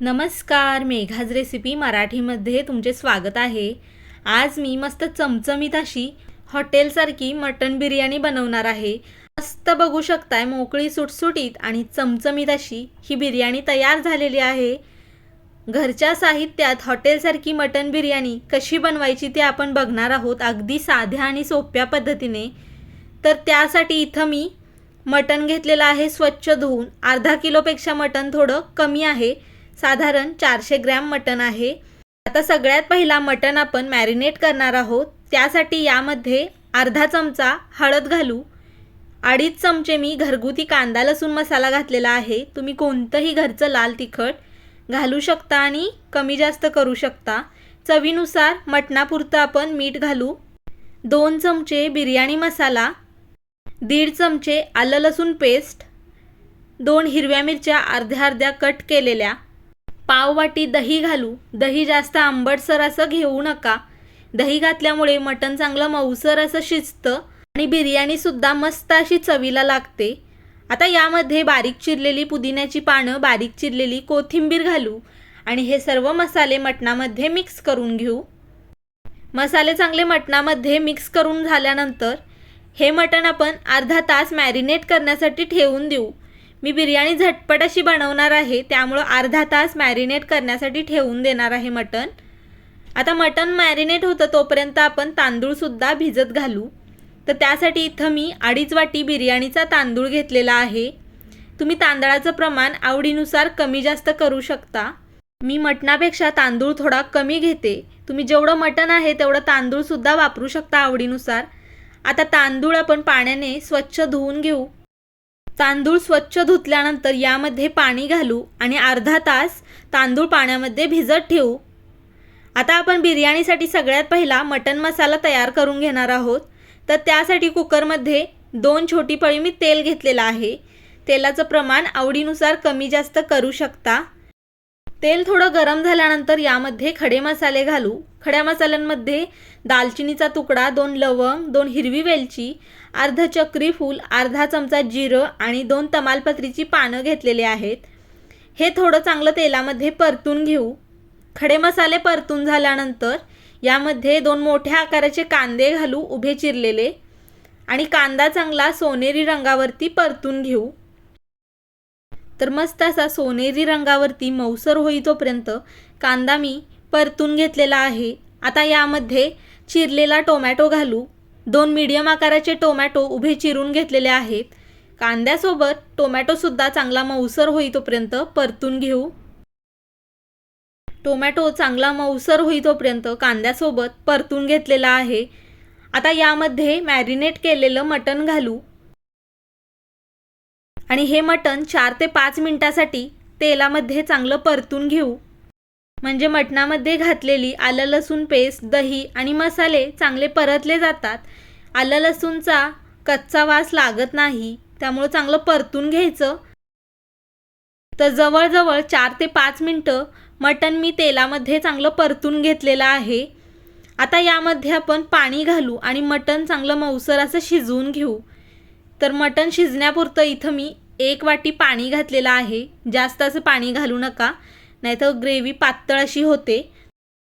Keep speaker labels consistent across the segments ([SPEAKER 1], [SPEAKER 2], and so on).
[SPEAKER 1] नमस्कार मेघाज रेसिपी मराठीमध्ये तुमचे स्वागत आहे. आज मी मस्त चमचमीत अशी हॉटेलसारखी मटण बिर्याणी बनवणार आहे. मस्त बघू शकताय मोकळी सुटसुटीत आणि चमचमीत अशी ही बिर्याणी तयार झालेली आहे. घरच्या साहित्यात हॉटेलसारखी मटण बिर्याणी कशी बनवायची ते आपण बघणार आहोत अगदी साध्या आणि सोप्या पद्धतीने. तर त्यासाठी इथं मी मटण घेतलेलं आहे स्वच्छ धुवून. अर्धा किलोपेक्षा मटण थोडं कमी आहे. साधारण चारशे ग्रॅम मटण आहे. आता सगळ्यात पहिला मटण आपण मॅरिनेट करणार आहोत. त्यासाठी यामध्ये अर्धा चमचा हळद घालू. अडीच चमचे मी घरगुती कांदा लसूण मसाला घातलेला आहे. तुम्ही कोणतंही घरचं लाल तिखट घालू शकता आणि कमी जास्त करू शकता. चवीनुसार मटणापुरतं आपण मीठ घालू. दोन चमचे बिर्याणी मसाला. दीड चमचे आलं लसूण पेस्ट. दोन हिरव्या मिरच्या अर्ध्या अर्ध्या कट केलेल्या. पाववाटी दही घालू. दही जास्त आंबटसर असं घेऊ नका. दही घातल्यामुळे मटण चांगलं मऊसर असं शिजतं आणि बिर्याणीसुद्धा मस्त अशी चवीला लागते. आता यामध्ये बारीक चिरलेली पुदिन्याची पानं बारीक चिरलेली कोथिंबीर घालू आणि हे सर्व मसाले मटणामध्ये मिक्स करून घेऊ. मसाले चांगले मटणामध्ये मिक्स करून झाल्यानंतर हे मटण आपण अर्धा तास मॅरिनेट करण्यासाठी ठेवून देऊ. मी बिर्याणी झटपट अशी बनवणार आहे त्यामुळं अर्धा तास मॅरिनेट करण्यासाठी ठेवून देणार आहे मटण. आता मटण मॅरिनेट होतं तोपर्यंत आपण तांदूळसुद्धा भिजत घालू. तर त्यासाठी इथं मी अडीच वाटी बिर्याणीचा तांदूळ घेतलेला आहे. तुम्ही तांदळाचं प्रमाण आवडीनुसार कमी जास्त करू शकता. मी मटणापेक्षा तांदूळ थोडा कमी घेते. तुम्ही जेवढं मटण आहे तेवढं तांदूळसुद्धा वापरू शकता आवडीनुसार. आता तांदूळ आपण पाण्याने स्वच्छ धुवून घेऊ. तांदूळ स्वच्छ धुतल्यानंतर यामध्ये पाणी घालू आणि अर्धा तास तांदूळ पाण्यामध्ये भिजत ठेवू. आता आपण बिर्याणीसाठी सगळ्यात पहिला मटन मसाला तयार करून घेणार आहोत. तर त्यासाठी कुकरमध्ये दोन छोटी पळी मी तेल घेतलेलं आहे. तेलाचं प्रमाण आवडीनुसार कमी जास्त करू शकता. तेल थोडं गरम झाल्यानंतर यामध्ये खडे मसाले घालू. खड्या मसाल्यांमध्ये दालचिनीचा तुकडा दोन लवंग दोन हिरवी वेलची अर्धा चक्री फूल अर्धा चमचा जिरं आणि दोन तमालपत्रीची पानं घेतलेले आहेत. हे थोडं चांगलं तेलामध्ये परतून घेऊ. खडे मसाले परतून झाल्यानंतर यामध्ये दोन मोठ्या आकाराचे कांदे घालू उभे चिरलेले. आणि कांदा चांगला सोनेरी रंगावरती परतून घेऊ. तर मस्त असा सोनेरी रंगावरती मऊसर होई तोपर्यंत कांदा मी परतून घेतलेला आहे. आता यामध्ये चिरलेला टोमॅटो घालू. दोन मीडियम आकाराचे टोमॅटो उभे चिरून घेतलेले आहेत. कांद्यासोबत टोमॅटोसुद्धा चांगला मऊसर होई तोपर्यंत परतून घेऊ. टोमॅटो चांगला मऊसर होई तोपर्यंत कांद्यासोबत परतून घेतलेला आहे. आता यामध्ये मॅरिनेट केलेलं मटण घालू. आणि हे मटण चार ते पाच मिनटासाठी तेलामध्ये चांगलं परतून घेऊ. म्हणजे मटणामध्ये घातलेली आलं लसूण पेस्ट दही आणि मसाले चांगले परतले जातात. आलं लसूणचा कच्चा वास लागत नाही त्यामुळं चांगलं परतून घ्यायचं. तर जवळजवळ चार ते पाच मिनटं मटण मी तेलामध्ये चांगलं परतून घेतलेलं आहे. आता यामध्ये आपण पाणी घालू आणि मटण चांगलं मऊसर असं शिजवून घेऊ. तर मटण शिजण्यापुरतं इथं मी एक वाटी पाणी घातलेलं आहे. जास्त असं पाणी घालू नका. नाहीतर ग्रेव्ही पातळ अशी होते.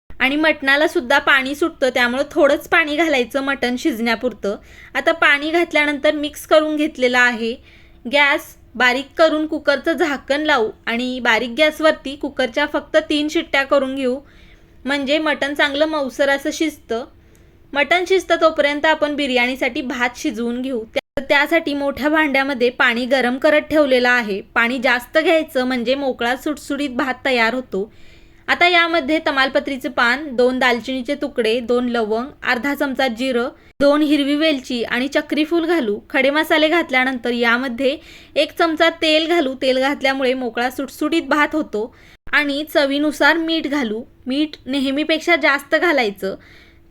[SPEAKER 1] आणि मटणाला सुद्धा पाणी सुटतं त्यामुळं थोडंच पाणी घालायचं मटण शिजण्यापुरतं. आता पाणी घातल्यानंतर मिक्स करून घेतलेलं आहे. गॅस बारीक करून कुकरचं झाकण लावू आणि बारीक गॅसवरती कुकरच्या फक्त तीन शिट्ट्या करून घेऊ. म्हणजे मटण चांगलं मऊसर असं शिजतं. मटण शिजतं तोपर्यंत आपण बिर्याणीसाठी भात शिजवून घेऊ. तर त्यासाठी मोठ्या भांड्यामध्ये पाणी गरम करत ठेवलेलं आहे. पाणी जास्त घ्यायचं म्हणजे मोकळा सुटसुटीत भात तयार होतो. आता यामध्ये तमालपत्रीचे पान दोन दालचिनीचे तुकडे दोन लवंग अर्धा चमचा जिरं दोन हिरवी वेलची आणि चक्रीफूल घालू. खडे मसाले घातल्यानंतर यामध्ये एक चमचा तेल घालू. तेल घातल्यामुळे मोकळा सुटसुटीत भात होतो. आणि चवीनुसार मीठ घालू. मीठ नेहमीपेक्षा जास्त घालायचं.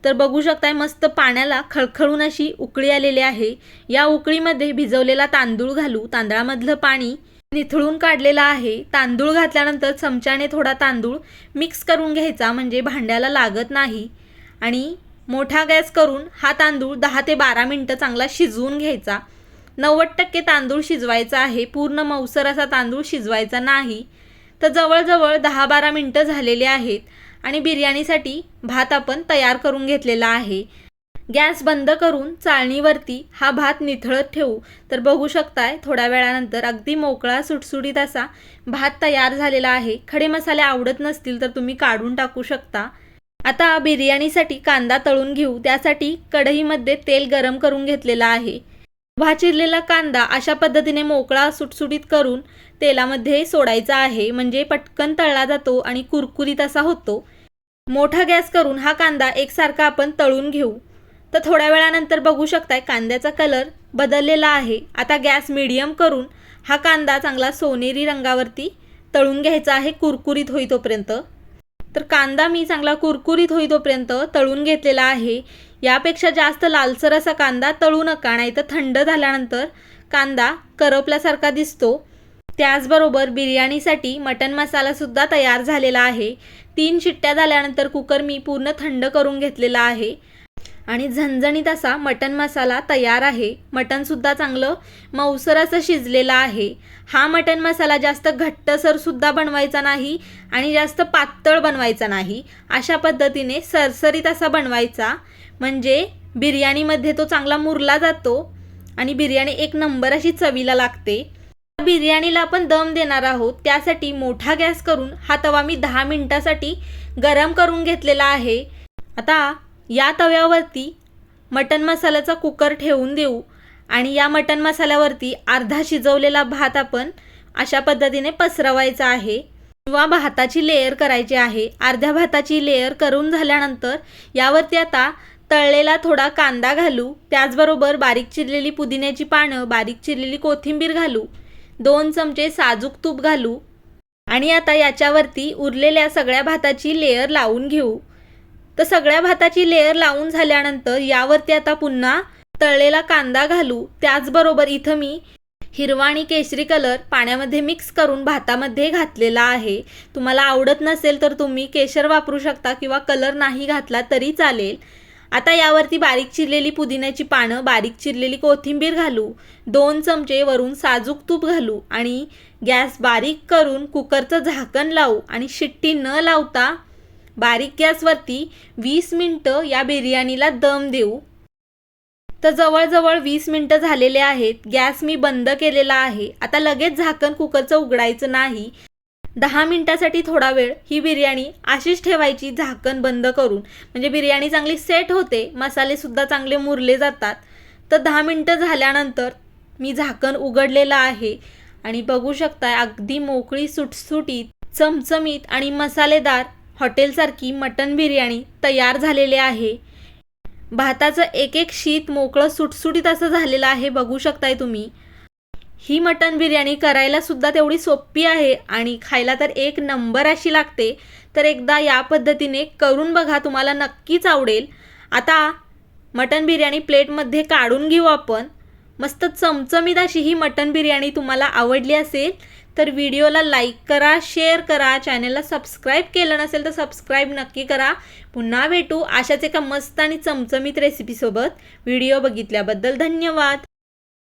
[SPEAKER 1] तर बघू शकताय मस्त पाण्याला खळखळून अशी उकळी आलेली आहे. या उकळीमध्ये भिजवलेला तांदूळ घालू. तांदळामधलं पाणी निथळून काढलेला आहे. तांदूळ घातल्यानंतर चमच्याने थोडा तांदूळ मिक्स करून घ्यायचा म्हणजे भांड्याला लागत नाही. आणि मोठा गॅस करून हा तांदूळ दहा ते बारा मिनटं चांगला शिजवून घ्यायचा. नव्वद टक्के तांदूळ शिजवायचा आहे. पूर्ण मऊसर असा तांदूळ शिजवायचा नाही. तर जवळजवळ दहा बारा मिनटं झालेली आहेत. आणि बिर्याणीसाठी भात आपण तयार करून घेतलेला आहे. गॅस बंद करून चाळणीवरती हा भात निथळत ठेवू. तर बघू शकताय थोड्या वेळानंतर अगदी मोकळा सुटसुटीत असा भात तयार झालेला आहे. खडे मसाले आवडत नसतील तर तुम्ही काढून टाकू शकता. आता बिर्याणीसाठी कांदा तळून घेऊ. त्यासाठी कढईमध्ये तेल गरम करून घेतलेला आहे. भाचिरलेला कांदा अशा पद्धतीने मोकळा सुटसुटीत करून तेलामध्ये सोडायचा आहे. म्हणजे पटकन तळला जातो आणि कुरकुरीत असा होतो. मोठा गॅस करून हा कांदा एकसारखा आपण तळून घेऊ. तर थोड्या वेळानंतर बघू शकताय कांद्याचा कलर बदललेला आहे. आता गॅस मिडियम करून हा कांदा चांगला सोनेरी रंगावरती तळून घ्यायचा आहे कुरकुरीत होई तोपर्यंत तर कांदा मी चांगला कुरकुरीत होई तोपर्यंत तळून घेतलेला आहे. यापेक्षा जास्त लालसर असा कांदा तळू नका नाही तर थंड झाल्यानंतर कांदा करपल्यासारखा दिसतो. त्याचबरोबर बिर्याणीसाठी मटन मसालासुद्धा तयार झालेला आहे. तीन शिट्ट्या झाल्यानंतर कुकर मी पूर्ण थंड करून घेतलेला आहे. आणि झणझणीत असा मटन मसाला तयार आहे. मटनसुद्धा चांगलं मऊसर असं शिजलेलं आहे. हा मटन मसाला जास्त घट्टसरसुद्धा बनवायचा नाही आणि जास्त पातळ बनवायचा नाही. अशा पद्धतीने सरसरीत असा बनवायचा. म्हणजे बिर्याणीमध्ये तो चांगला मुरला जातो आणि बिर्याणी एक नंबर अशी चवीला लागते. बिर्याणीला आपण दम देणार आहोत. त्यासाठी मोठा गॅस करून हा तवा मी दहा मिनिटासाठी गरम करून घेतलेला आहे. आता या तव्यावरती मटन मसाल्याचा कुकर ठेवून देऊ आणि या मटन मसाल्यावरती अर्धा शिजवलेला भात आपण अशा पद्धतीने पसरवायचा आहे. किंवा भाताची लेयर करायची आहे. अर्ध्या भाताची लेअर करून झाल्यानंतर यावरती आता तळलेला थोडा कांदा घालू. त्याचबरोबर बारीक चिरलेली पुदिन्याची पानं बारीक चिरलेली कोथिंबीर घालू. दोन चमचे साजूक तूप घालू आणि आता याच्यावरती उरलेल्या सगळ्या भाताची लेयर लावून घेऊ. तर सगळ्या भाताची लेयर लावून झाल्यानंतर यावरती आता पुन्हा तळलेला कांदा घालू. त्याचबरोबर इथं मी हिरवा आणि केशरी कलर पाण्यामध्ये मिक्स करून भातामध्ये घातलेला आहे. तुम्हाला आवडत नसेल तर तुम्ही केशर वापरू शकता किंवा कलर नाही घातला तरी चालेल. आता यावरती बारीक चिरलेली पुदिन्याची पानं बारीक चिरलेली कोथिंबीर घालू दोन चमचे वरून साजूक तूप घालू आणि गॅस बारीक करून कुकरचं झाकण लावू आणि शिट्टी न लावता बारीक गॅसवरती वीस मिनटं या बिर्याणीला दम देऊ. तर जवळजवळ वीस मिनटं झालेले आहेत. गॅस मी बंद केलेला आहे. आता लगेच झाकण कुकरचं उघडायचं नाही. दहा मिनटासाठी थोडा वेळ ही बिर्याणी अशीच ठेवायची झाकण बंद करून. म्हणजे बिर्याणी चांगली सेट होते मसालेसुद्धा चांगले मुरले जातात. तर दहा मिनटं झाल्यानंतर मी झाकण उघडलेलं आहे. आणि बघू शकताय अगदी मोकळी सुटसुटीत चमचमीत आणि मसालेदार हॉटेलसारखी मटन बिर्याणी तयार झालेली आहे. भाताचं एक एक शीत मोकळं सुटसुटीत असं झालेलं आहे बघू शकताय तुम्ही. ही मटन बिर्याणी करायला सुद्धा तेवढी सोपी आहे आणि खायला तर एक नंबर अशी लागते. तर एकदा या पद्धतीने करून बघा तुम्हाला नक्कीच आवडेल. आता मटन बिर्याणी प्लेटमध्ये काढून घेऊ आपण. मस्त चमचमीत अशी ही मटन बिर्याणी तुम्हाला आवडली असेल तर व्हिडिओला लाईक करा शेअर करा चॅनलला सबस्क्राईब केलं नसेल तर सबस्क्राईब नक्की करा. पुन्हा भेटू अशाच एका मस्त आणि चमचमीत रेसिपीसोबत व्हिडिओ बघितल्याबद्दल धन्यवाद.